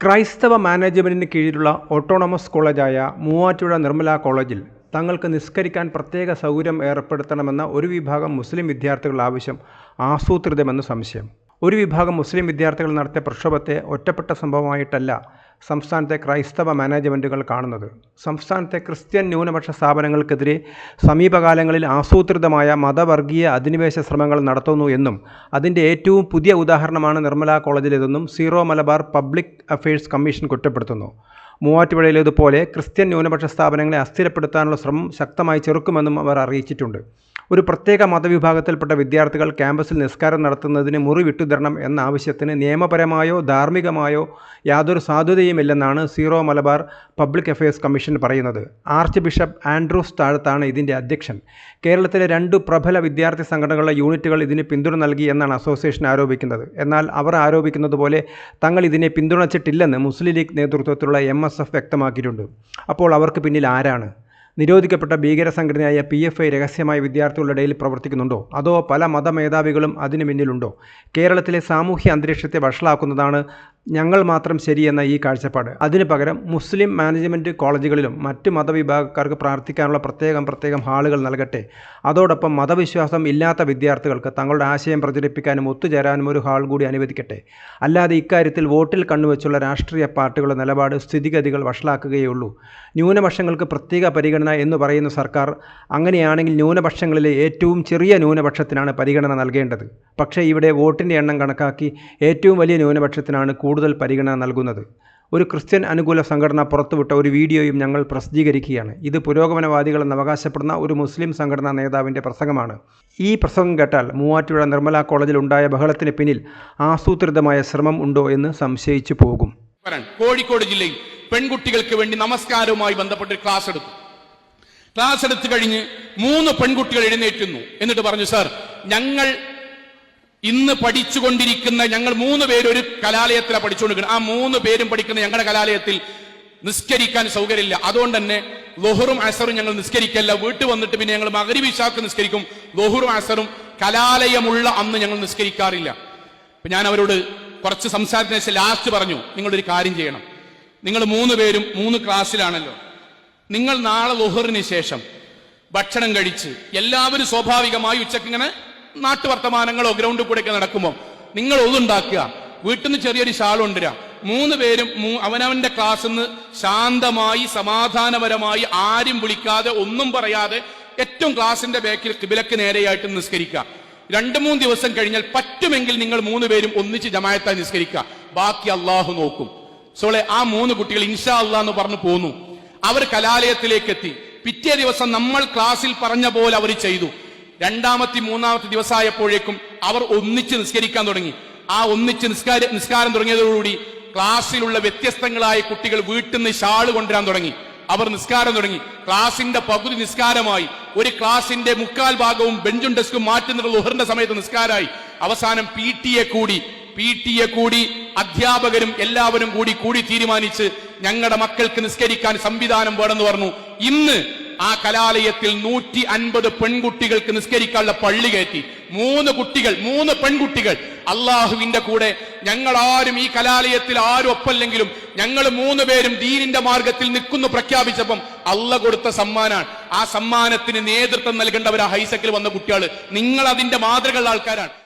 ക്രൈസ്തവ മാനേജ്മെന്റിന് കീഴിലുള്ള ഓട്ടോണമസ് കോളേജായ മൂവാറ്റുപുഴ നിർമ്മല കോളേജിൽ തങ്ങൾക്ക് നിസ്കരിക്കാൻ പ്രത്യേക സൗകര്യം ഏർപ്പെടുത്തണമെന്ന ഒരു വിഭാഗം മുസ്ലിം വിദ്യാർത്ഥികളുടെ ആവശ്യം ആസൂത്രിതമെന്ന് സംശയം. ഒരു വിഭാഗം മുസ്ലിം വിദ്യാർത്ഥികൾ നടത്തിയ പ്രക്ഷോഭത്തെ ഒറ്റപ്പെട്ട സംഭവമായിട്ടല്ല സംസ്ഥാനത്തെ ക്രൈസ്തവ മാനേജ്മെന്റുകൾ കാണുന്നത്. സംസ്ഥാനത്തെ ക്രിസ്ത്യൻ ന്യൂനപക്ഷ സ്ഥാപനങ്ങൾക്കെതിരെ സമീപകാലങ്ങളിൽ ആസൂത്രിതമായ മതവർഗീയ അധിനിവേശ ശ്രമങ്ങൾ നടത്തുന്നു എന്നും അതിന്റെ ഏറ്റവും പുതിയ ഉദാഹരണമാണ് Nirmala കോളേജിലേതെന്നും Syro Malabar public affairs commission കുറ്റപ്പെടുത്തുന്നു. മൂവാറ്റുപുഴയിലേതുപോലെ ക്രിസ്ത്യൻ ന്യൂനപക്ഷ സ്ഥാപനങ്ങളെ അസ്ഥിരപ്പെടുത്താനുള്ള ശ്രമം ശക്തമായി ചെറുക്കുമെന്നും അവർ അറിയിച്ചിട്ടുണ്ട്. ഒരു പ്രത്യേക മതവിഭാഗത്തിൽപ്പെട്ട വിദ്യാർത്ഥികൾ ക്യാമ്പസിൽ നിസ്കാരം നടത്തുന്നതിന് മുറി വിട്ടുതരണം എന്ന ആവശ്യത്തിന് നിയമപരമായോ ധാർമ്മികമായോ യാതൊരു സാധുതയുമില്ലെന്നാണ് Syro Malabar public affairs commission പറയുന്നത്. ആർച്ച് ബിഷപ്പ് ആൻഡ്രൂസ് താഴത്താണ് ഇതിന്റെ അധ്യക്ഷൻ. കേരളത്തിലെ രണ്ട് പ്രബല വിദ്യാർത്ഥി സംഘടനകളുടെ യൂണിറ്റുകൾ ഇതിന് പിന്തുണ നൽകി എന്നാണ് അസോസിയേഷൻ ആരോപിക്കുന്നത്. എന്നാൽ അവർ ആരോപിക്കുന്നത് പോലെ തങ്ങൾ ഇതിനെ പിന്തുണച്ചിട്ടില്ലെന്ന് മുസ്ലിം ലീഗ് നേതൃത്വത്തിലുള്ള എം വ്യക്തമാക്കിയിട്ടുണ്ട്. അപ്പോൾ അവർക്ക് പിന്നിൽ ആരാണ്? നിരോധിക്കപ്പെട്ട ഭീകര സംഘടനയായ പി എഫ് ഐ രഹസ്യമായി വിദ്യാർത്ഥികളുടെ ഇടയിൽ പ്രവർത്തിക്കുന്നുണ്ടോ? അതോ പല മതമേധാവികളും അതിനു പിന്നിലുണ്ടോ? കേരളത്തിലെ സാമൂഹ്യ അന്തരീക്ഷത്തെ വഷളാക്കുന്നതാണ് ഞങ്ങൾ മാത്രം ശരിയെന്ന ഈ കാഴ്ചപ്പാട്. അതിനു പകരം മുസ്ലിം മാനേജ്മെന്റ് കോളേജുകളിലും മറ്റ് മതവിഭാഗക്കാർക്ക് പ്രാർത്ഥിക്കാനുള്ള പ്രത്യേകം പ്രത്യേകം ഹാളുകൾ നൽകട്ടെ. അതോടൊപ്പം മതവിശ്വാസം ഇല്ലാത്ത വിദ്യാർത്ഥികൾക്ക് തങ്ങളുടെ ആശയം പ്രചരിപ്പിക്കാനും ഒത്തുചേരാനും ഒരു ഹാൾ കൂടി അനുവദിക്കട്ടെ. അല്ലാതെ ഇക്കാര്യത്തിൽ വോട്ടിൽ കണ്ണുവെച്ചുള്ള രാഷ്ട്രീയ പാർട്ടികളുടെ നിലപാട് സ്ഥിതിഗതികൾ വഷളാക്കുകയുള്ളൂ ന്യൂനപക്ഷങ്ങൾക്ക് പ്രത്യേക പരിഗണന എന്ന് പറയുന്ന സർക്കാർ അങ്ങനെയാണെങ്കിൽ ന്യൂനപക്ഷങ്ങളിലെ ഏറ്റവും ചെറിയ ന്യൂനപക്ഷത്തിനാണ് പരിഗണന നൽകേണ്ടത്. പക്ഷേ ഇവിടെ വോട്ടിന്റെ എണ്ണം കണക്കാക്കി ഏറ്റവും വലിയ ന്യൂനപക്ഷത്തിനാണ് കൂടുതൽ പരിഗണന നൽകുന്നത്. ഒരു ക്രിസ്ത്യൻ അനുകൂല സംഘടന പുറത്തുവിട്ട ഒരു വീഡിയോയും ഞങ്ങൾ പ്രസിദ്ധീകരിക്കുകയാണ്. ഇത് പുരോഗമനവാദികളെന്ന് അവകാശപ്പെടുന്ന ഒരു മുസ്ലിം സംഘടനാ നേതാവിന്റെ പ്രസംഗമാണ്. ഈ പ്രസംഗം കേട്ടാൽ മൂവാറ്റുപുഴ നിർമ്മല കോളേജിൽ ഉണ്ടായ ബഹളത്തിന് പിന്നിൽ ആസൂത്രിതമായ ശ്രമം ഉണ്ടോ എന്ന് സംശയിച്ചു പോകും. കോഴിക്കോട് ജില്ലയിൽ പെൺകുട്ടികൾക്ക് വേണ്ടി നമസ്കാരവുമായി ബന്ധപ്പെട്ട് ക്ലാസ് എടുത്തു. ക്ലാസ് എടുത്തു കഴിഞ്ഞ് മൂന്ന് പെൺകുട്ടികൾ എഴുന്നേറ്റുന്നു എന്നിട്ട് പറഞ്ഞു സാർ ഞങ്ങൾ ഇന്ന് പഠിച്ചുകൊണ്ടിരിക്കുന്ന ഞങ്ങൾ മൂന്ന് പേര് ഒരു കലാലയത്തിലാണ് പഠിച്ചുകൊണ്ടിരിക്കുന്നത്. ആ മൂന്ന് പേരും പഠിക്കുന്ന ഞങ്ങളുടെ കലാലയത്തിൽ നിസ്കരിക്കാൻ സൗകര്യമില്ല. അതുകൊണ്ട് തന്നെ ലൊഹറും അസറും ഞങ്ങൾ നിസ്കരിക്കല്ല. വീട്ടിൽ വന്നിട്ട് പിന്നെ ഞങ്ങൾ മകരി വിശാക്ക് നിസ്കരിക്കും. ലൊഹറും അസറും കലാലയമുള്ള അന്ന് ഞങ്ങൾ നിസ്കരിക്കാറില്ല. അപ്പൊ ഞാൻ അവരോട് കുറച്ച് സംസാരത്തിന് ശേഷം ലാസ്റ്റ് പറഞ്ഞു നിങ്ങളൊരു കാര്യം ചെയ്യണം. നിങ്ങൾ മൂന്ന് പേരും മൂന്ന് ക്ലാസ്സിലാണല്ലോ. നിങ്ങൾ നാളെ ലൊഹറിന് ശേഷം ഭക്ഷണം കഴിച്ച് എല്ലാവരും സ്വാഭാവികമായി ഉച്ചയ്ക്ക് ഇങ്ങനെ നാട്ടുവർത്തമാനങ്ങളോ ഗ്രൗണ്ടിൽ കൂടെയൊക്കെ നടക്കുമ്പോൾ നിങ്ങൾ ഒതുണ്ടാക്കുക. വീട്ടിൽ നിന്ന് ചെറിയൊരു ഷാൾ കൊണ്ടുവരാം മൂന്ന് പേരും അവനവന്റെ ക്ലാസ്സിൽ നിന്ന് ശാന്തമായി സമാധാനപരമായി ആരും വിളിക്കാതെ ഒന്നും പറയാതെ ഏറ്റവും ക്ലാസിന്റെ ബാക്കിൽ കിബിലക്ക് നേരെയായിട്ട് നിസ്കരിക്കുക. രണ്ട് മൂന്ന് ദിവസം കഴിഞ്ഞാൽ പറ്റുമെങ്കിൽ നിങ്ങൾ മൂന്ന് പേരും ഒന്നിച്ച് ജമായത്തായി നിസ്കരിക്കുക. ബാക്കി അള്ളാഹു നോക്കും. സോളെ ആ മൂന്ന് കുട്ടികൾ ഇൻഷാ അള്ളാഹ് എന്ന് പറഞ്ഞു പോന്നു. അവർ കലാലയത്തിലേക്ക് എത്തി പിറ്റേ ദിവസം നമ്മൾ ക്ലാസ്സിൽ പറഞ്ഞ പോലെ അവർ ചെയ്തു. രണ്ടാമത്തെ മൂന്നാമത്തെ ദിവസമായപ്പോഴേക്കും അവർ ഒന്നിച്ച് നിസ്കരിക്കാൻ തുടങ്ങി. ആ ഒന്നിച്ച് നിസ്കാര നിസ്കാരം തുടങ്ങിയതോടുകൂടി ക്ലാസ്സിലുള്ള വ്യത്യസ്തങ്ങളായ കുട്ടികൾ വീട്ടിൽ നിന്ന് ഷാൾ കൊണ്ടുവരാൻ തുടങ്ങി. അവർ നിസ്കാരം തുടങ്ങി. ക്ലാസിന്റെ പകുതി നിസ്കാരമായി. ഒരു ക്ലാസിന്റെ മുക്കാൽ ഭാഗവും ബെഞ്ചും ഡെസ്കും മാറ്റുന്നുള്ള ഉഹറിന്റെ സമയത്ത് നിസ്കാരമായി. അവസാനം പി ടി എ കൂടി. പി ടി എ കൂടി അധ്യാപകരും എല്ലാവരും കൂടി കൂടി തീരുമാനിച്ച് ഞങ്ങളുടെ മക്കൾക്ക് നിസ്കരിക്കാൻ സംവിധാനം വേണമെന്ന് പറഞ്ഞു. ഇന്ന് ആ കലാലയത്തിൽ നൂറ്റി അൻപത് പെൺകുട്ടികൾക്ക് നിസ്കരിക്കാനുള്ള പള്ളി കയറ്റി. മൂന്ന് കുട്ടികൾ മൂന്ന് പെൺകുട്ടികൾ. അള്ളാഹുവിന്റെ കൂടെ ഞങ്ങൾ ആരും ഈ കലാലയത്തിൽ ആരും ഒപ്പല്ലെങ്കിലും ഞങ്ങൾ മൂന്ന് പേരും ദീനിന്റെ മാർഗത്തിൽ നിൽക്കുന്നു പ്രഖ്യാപിച്ചപ്പം അള്ള കൊടുത്ത സമ്മാനാണ്. ആ സമ്മാനത്തിന് നേതൃത്വം നൽകേണ്ടവർ ആ ഹൈസക്കിൽ വന്ന കുട്ടികൾ നിങ്ങൾ അതിന്റെ മാതൃകയുള്ള ആൾക്കാരാണ്.